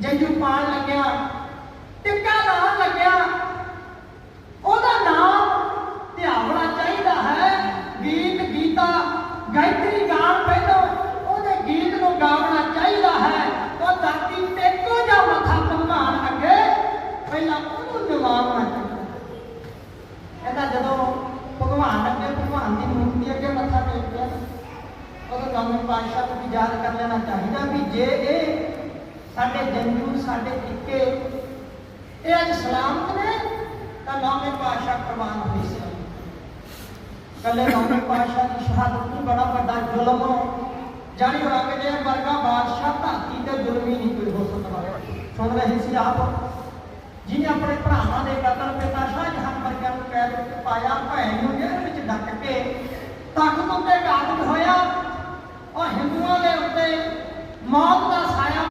ਜੰਜੂ ਫਰਮਾਨ ਲੱਗਿਆ, ਟਿੱਕਾ ਲਾਉਣ ਲੱਗਿਆ। ਉਹਦਾ ਨਾਮ ਧਿਆਵਣਾ ਚਾਹੀਦਾ ਹੈ। ਗੀਤ, ਗੀਤਾ, ਗਾਇਤਰੀ ਗਾਣ ਪਹਿਲੋਂ ਉਹਦੇ ਗੀਤ ਨੂੰ ਗਾਉਣਾ ਚਾਹੀਦਾ ਹੈ। ਉਹ ਧਰਤੀ ਟੇਕੋ ਜਾਂ ਮੱਥਾ ਭਗਵਾਨ ਅੱਗੇ ਪਹਿਲਾਂ ਉਹਨੂੰ ਨਿਵਾਉਣਾ ਚਾਹੀਦਾ ਕਹਿੰਦਾ ਜਦੋਂ ਭਗਵਾਨ ਅੱਗੇ ਭਗਵਾਨ ਦੀ ਮੂਰਤੀ ਅੱਗੇ ਮੱਥਾ ਟੇਕਿਆ ਉਦੋਂ ਨੌਵੇਂ ਪਾਤਸ਼ਾਹ ਨੂੰ ਵੀ ਯਾਦ ਕਰ ਲੈਣਾ ਚਾਹੀਦਾ ਵੀ ਜੇ ਸਾਡੇ ਜੰਜੂ ਸਾਡੇ ਟਿੱਕੇ। ਇਹ ਅੱਜ ਸਲਾਮਤ ਨੇ, ਤਾਂ ਨਾਮੇ ਪਾਸ਼ਾ ਕੁਰਬਾਨ ਹੋਈ ਸੀ। ਕੱਲੇ ਨਾਮੇ ਪਾਸ਼ਾ ਦੀ ਸ਼ਹਾਦਤ ਨਹੀਂ, ਬੜਾ ਵੱਡਾ ਜ਼ੁਲਮ ਜਾਨੀ ਔਰੰਗਜ਼ੇਬ ਵਰਗਾ ਬਾਦਸ਼ਾਹ ਧਰਤੀ ਤੇ ਜ਼ੁਲਮ ਨਹੀਂ ਕੋਈ ਹੋ ਸਕਦਾ। ਸੁਣ ਰਹੇ ਸੀ ਆਪ। ਜਿਹਨੇ ਆਪਣੇ ਭਰਾਵਾਂ ਦੇ ਕਤਲ ਪਿਤਾ ਸ਼ਾਹ ਜਹਾਨ ਵਰਗਾ ਨੂੰ ਕੈਦ ਵਿੱਚ ਪਾਇਆ, ਭੈਣ ਨੂੰ ਜੇਲ੍ਹ ਵਿੱਚ ਡੱਕ ਕੇ ਤਖਤ ਉੱਤੇ ਕਾਬਜ਼ ਹੋਇਆ। ਔਰ ਹਿੰਦੂਆਂ ਦੇ ਉੱਤੇ ਮੌਤ